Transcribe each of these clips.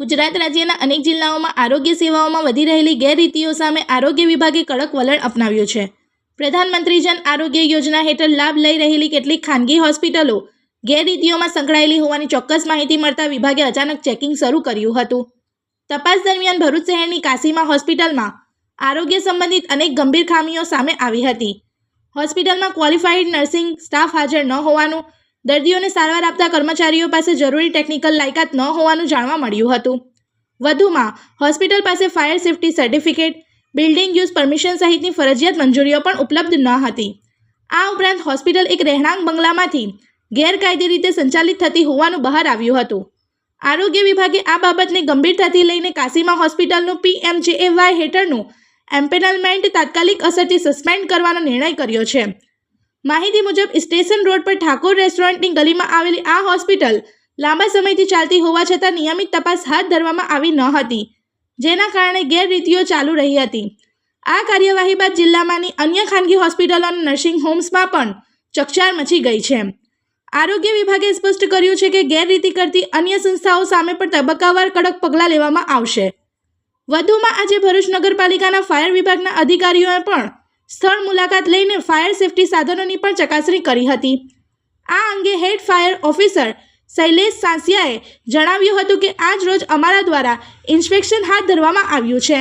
ગુજરાત રાજ્યના અનેક જિલ્લાઓમાં આરોગ્ય સેવાઓમાં વધી રહેલી ગેરરીતિઓ સામે આરોગ્ય વિભાગે કડક વલણ અપનાવ્યું છે. પ્રધાનમંત્રી જન આરોગ્ય યોજના હેઠળ લાભ લઈ રહેલી કેટલીક ખાનગી હોસ્પિટલો ગેરરીતિઓમાં સંકળાયેલી હોવાની ચોક્કસ માહિતી મળતા વિભાગે અચાનક ચેકિંગ શરૂ કર્યું હતું. તપાસ દરમિયાન ભરૂચ શહેરની કાશીમાં હોસ્પિટલમાં આરોગ્ય સંબંધિત અનેક ગંભીર ખામીઓ સામે આવી હતી. હોસ્પિટલમાં ક્વોલિફાઈડ નર્સિંગ સ્ટાફ હાજર ન હોવાનું દર્દીઓને સારવાર આપતા કર્મચારીઓ પાસે જરૂરી ટેકનિકલ લાયકાત ન હોવાનું જાણવા મળ્યું હતું. વધુમાં, હોસ્પિટલ પાસે fire safety certificate building use permission સહિતની ફરજિયાત મંજૂરીઓ પણ ઉપલબ્ધ ન હતી. આ ઉપરાંત હોસ્પિટલ એક રહેણાંક બંગલામાંથી ગેરકાયદે રીતે સંચાલિત થતી હોવાનું બહાર આવ્યું હતું. આરોગ્ય વિભાગે આ બાબતને ગંભીરતાથી લઈને કાશીમાં હોસ્પિટલનું પીએમજેએવાય હેઠળનું એમ્પેનલમેન્ટ તાત્કાલિક અસરથી સસ્પેન્ડ કરવાનો નિર્ણય કર્યો છે. માહિતી મુજબ, સ્ટેશન રોડ પર ઠાકોર રેસ્ટોરન્ટની ગલીમાં આવેલી આ હોસ્પિટલ લાંબા સમયથી ચાલતી હોવા છતાં નિયમિત તપાસ હાથ ધરવામાં આવી ન હતી, જેના કારણે ગેરરીતિઓ ચાલુ રહી હતી. આ કાર્યવાહી બાદ જિલ્લામાંની અન્ય ખાનગી હોસ્પિટલો અને નર્સિંગ હોમ્સમાં પણ ચકચાર મચી ગઈ છે. આરોગ્ય વિભાગે સ્પષ્ટ કર્યું છે કે ગેરરીતિ કરતી અન્ય સંસ્થાઓ સામે પણ તબક્કાવાર કડક પગલાં લેવામાં આવશે. વધુમાં આજે ભરૂચ નગરપાલિકાના ફાયર વિભાગના અધિકારીઓએ પણ સ્થળ મુલાકાત લઈને ફાયર સેફટી સાધનોની પણ ચકાસણી કરી હતી. આ અંગે હેડ ફાયર ઓફિસર શૈલેષ સાંસિયાએ જણાવ્યું હતું કે આજ રોજ અમારા દ્વારા ઇન્સ્પેક્શન હાથ ધરવામાં આવ્યું છે,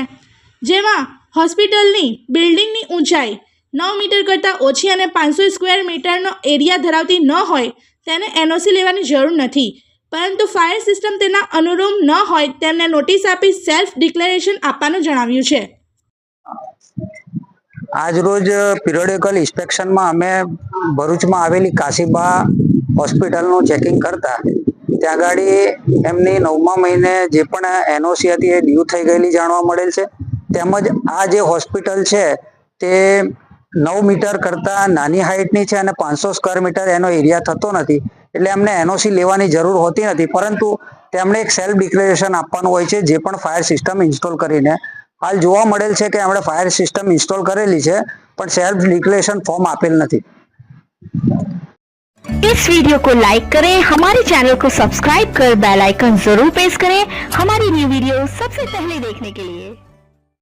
જેમાં હોસ્પિટલની બિલ્ડિંગની ઊંચાઈ નવ મીટર કરતાં ઓછી અને પાંચસો સ્ક્વેર મીટરનો એરિયા ધરાવતી ન હોય તેને એનઓસી લેવાની જરૂર નથી, પરંતુ ફાયર સિસ્ટમ તેના અનુરૂપ ન હોય તેમને નોટિસ આપી સેલ્ફ ડિક્લેરેશન આપવાનું જણાવ્યું છે. આજરોજ પિરિયોડિકલ ઇન્સ્પેક્શનમાં અમે ભરૂચમાં આવેલી કાશીબા હોસ્પિટલનું ચેકિંગ કરતા. ત્યાં આગળ એમની નવમા મહિને જે પણ એનઓસી હતી એ ડ્યુ થઈ ગયેલી જાણવા મળેલ છે. તેમજ આ જે હોસ્પિટલ છે તે નવ મીટર કરતાં નાની હાઇટની છે અને પાંચસો સ્ક્વેર મીટર એનો એરિયા થતો નથી. એટલે એમને એનઓસી લેવાની જરૂર હોતી નથી. પરંતુ તેમણે એક સેલ્ફ ડિક્લેરેશન આપવાનું હોય છે, જે પણ ફાયર સિસ્ટમ ઇન્સ્ટોલ કરીને હાલ જોવા મળેલ છે કે એમણે ફાયર સિસ્ટમ ઇન્સ્ટોલ કરેલી છે પણ સેલ્ફ ડિક્લેરેશન ફોર્મ આપેલ નથી इस वीडियो को लाइक करें हमारे चैनल को सब्सक्राइब कर बेल आइकन जरूर प्रेस करें हमारी न्यू वीडियो सबसे पहले देखने के लिए